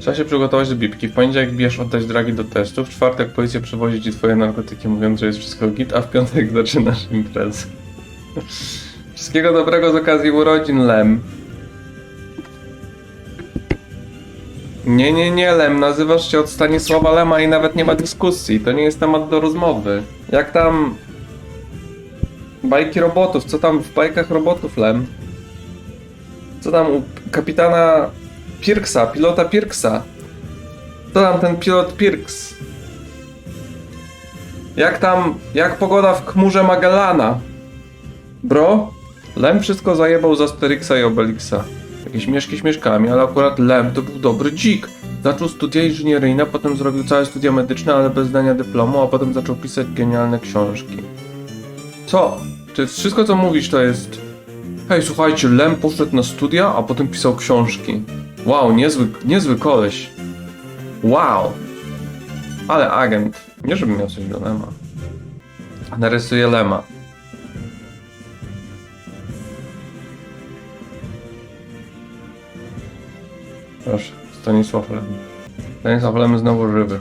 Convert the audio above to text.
Trzeba się przygotować do bibki. W poniedziałek bierz oddać dragi do testu. W czwartek policja przewozi ci twoje narkotyki, mówiąc, że jest wszystko git, a w piątek zaczynasz imprezę. Wszystkiego dobrego z okazji urodzin, Lem. Nie, nie, nie, Lem. Nazywasz się od Stanisława Lema i nawet nie ma dyskusji. To nie jest temat do rozmowy. Jak tam... Bajki robotów. Co tam w bajkach robotów, Lem? Co tam u kapitana Pirksa, pilota Pirksa? Co tam ten pilot Pirks? Jak tam, jak pogoda w chmurze Magellana? Bro? Lem wszystko zajebał z Asterixa i Obelixa. Jakieś mieszki śmieszkami, ale akurat Lem to był dobry dzik. Zaczął studia inżynieryjne, potem zrobił całe studia medyczne, ale bez zdania dyplomu, a potem zaczął pisać genialne książki. Co? Czy wszystko co mówisz to jest... Hej, słuchajcie, Lem poszedł na studia, a potem pisał książki. Wow, niezły, niezły koleś. Wow. Ale agent. Nie żebym miał coś do Lema. Narysuję Lema. Proszę, Stanisław Lem. Stanisław Lem znowu żywy.